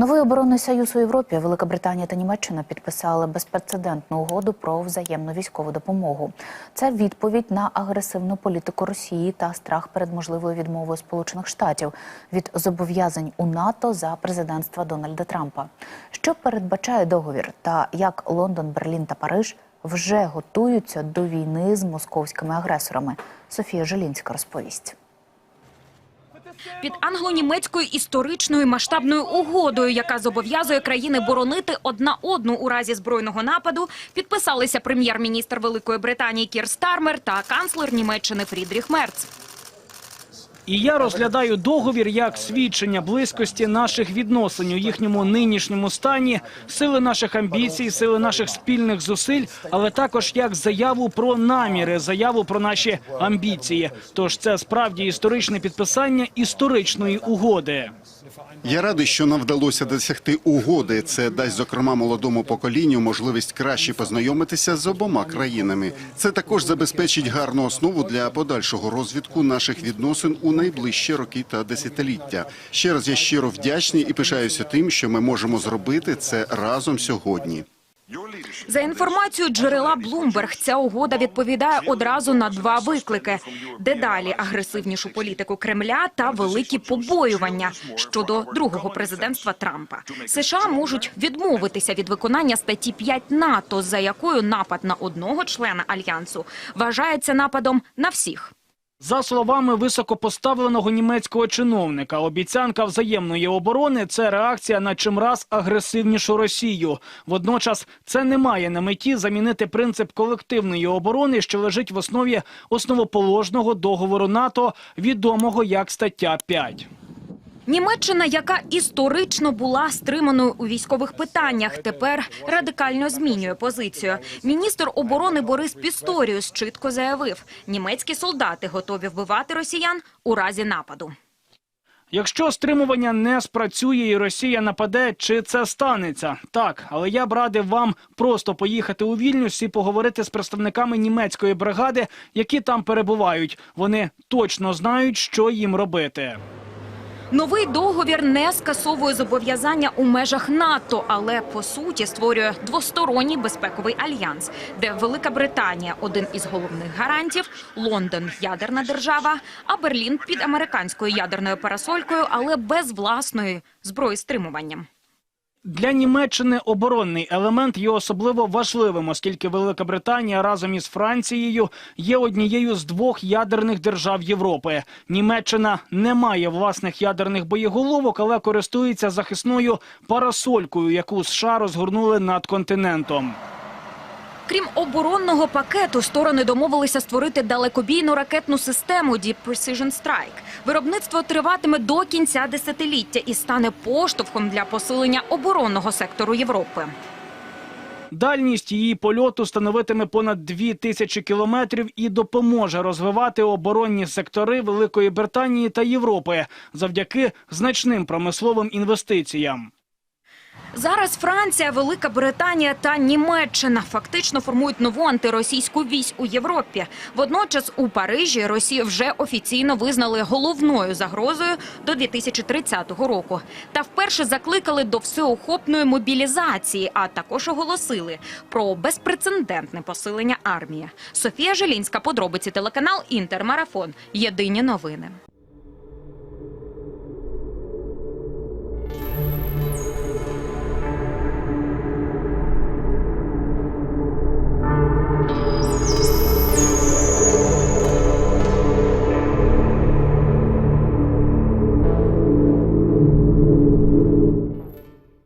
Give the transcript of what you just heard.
Новий оборонний союз у Європі, Велика Британія та Німеччина підписали безпрецедентну угоду про взаємну військову допомогу. Це відповідь на агресивну політику Росії та страх перед можливою відмовою Сполучених Штатів від зобов'язань у НАТО за президентства Дональда Трампа. Що передбачає договір, та як Лондон, Берлін та Париж вже готуються до війни з московськими агресорами? Софія Желінська розповість. Під англо-німецькою історичною масштабною угодою, яка зобов'язує країни боронити одна одну у разі збройного нападу, підписалися прем'єр-міністр Великої Британії Кір Стармер та канцлер Німеччини Фрідріх Мерц. І я розглядаю договір як свідчення близькості наших відносин у їхньому нинішньому стані, сили наших амбіцій, сили наших спільних зусиль, але також як заяву про наміри, заяву про наші амбіції. Тож це справді історичне підписання історичної угоди. Я радий, що нам вдалося досягти угоди. Це дасть зокрема молодому поколінню можливість краще познайомитися з обома країнами. Це також забезпечить гарну основу для подальшого розвитку наших відносин у найближчі роки та десятиліття. Ще раз я щиро вдячний і пишаюся тим, що ми можемо зробити це разом сьогодні. За інформацією джерела Bloomberg, ця угода відповідає одразу на два виклики: дедалі агресивнішу політику Кремля та великі побоювання щодо другого президентства Трампа. США можуть відмовитися від виконання статті 5 НАТО, за якою напад на одного члена альянсу вважається нападом на всіх. За словами високопоставленого німецького чиновника, обіцянка взаємної оборони це реакція на чимраз агресивнішу Росію. Водночас це не має на меті замінити принцип колективної оборони, що лежить в основі основоположного договору НАТО, відомого як стаття 5. Німеччина, яка історично була стриманою у військових питаннях, тепер радикально змінює позицію. Міністр оборони Борис Пісторіус чітко заявив: німецькі солдати готові вбивати росіян у разі нападу. Якщо стримування не спрацює і Росія нападе, чи це станеться? Так, але я б радив вам просто поїхати у Вільнюс і поговорити з представниками німецької бригади, які там перебувають. Вони точно знають, що їм робити. Новий договір не скасовує зобов'язання у межах НАТО, але по суті створює двосторонній безпековий альянс, де Велика Британія один із головних гарантів, Лондон ядерна держава, а Берлін під американською ядерною парасолькою, але без власної зброї стримуванням. Для Німеччини оборонний елемент є особливо важливим, оскільки Велика Британія разом із Францією є однією з двох ядерних держав Європи. Німеччина не має власних ядерних боєголовок, але користується захисною парасолькою, яку США розгорнули над континентом. Крім оборонного пакету, сторони домовилися створити далекобійну ракетну систему Deep Precision Strike. Виробництво триватиме до кінця десятиліття і стане поштовхом для посилення оборонного сектору Європи. Дальність її польоту становитиме понад дві тисячі кілометрів і допоможе розвивати оборонні сектори Великої Британії та Європи завдяки значним промисловим інвестиціям. Зараз Франція, Велика Британія та Німеччина фактично формують нову антиросійську вісь у Європі. Водночас у Парижі Росію вже офіційно визнали головною загрозою до 2030 року. Та вперше закликали до всеохопної мобілізації, а також оголосили про безпрецедентне посилення армії. Софія Желінська, подробиці телеканал Інтермарафон. Єдині новини.